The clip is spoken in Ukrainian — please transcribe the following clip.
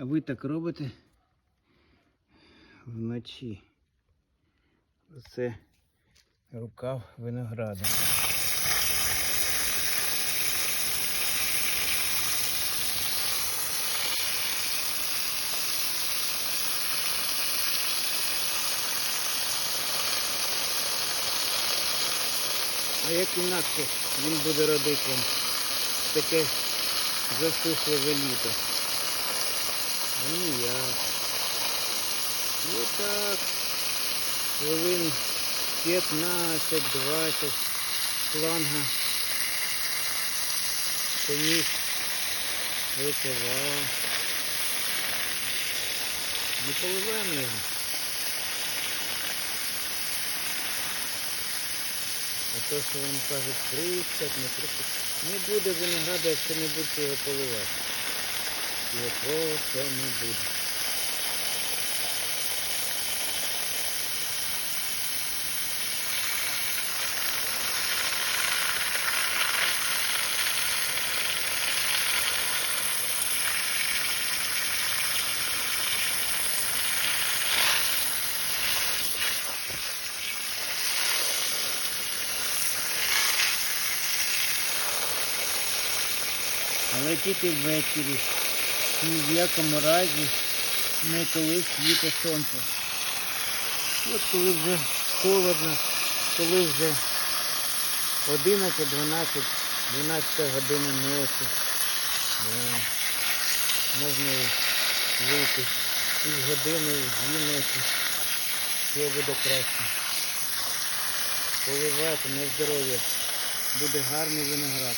А ви так робите вночі. Це рукав винограду. А як інакше він буде робити вам таке засушливе літо? А ніяк. І так, хвилин 15-20 шланга поніс випивав. Не поливаємо його. А то, що вам кажуть, прискать, не прискать. Не буде винограду, якщо не будете його поливати. Його просто не буде. Але тільки ввечері. Ні в якому разі не коли світе сонце. От коли вже холодно, коли вже 11, 12, 12 година ночі. Можна вийти і в годину, і в дві ночі. Все буде краще. Поливати на здоров'я. Буде гарний виноград.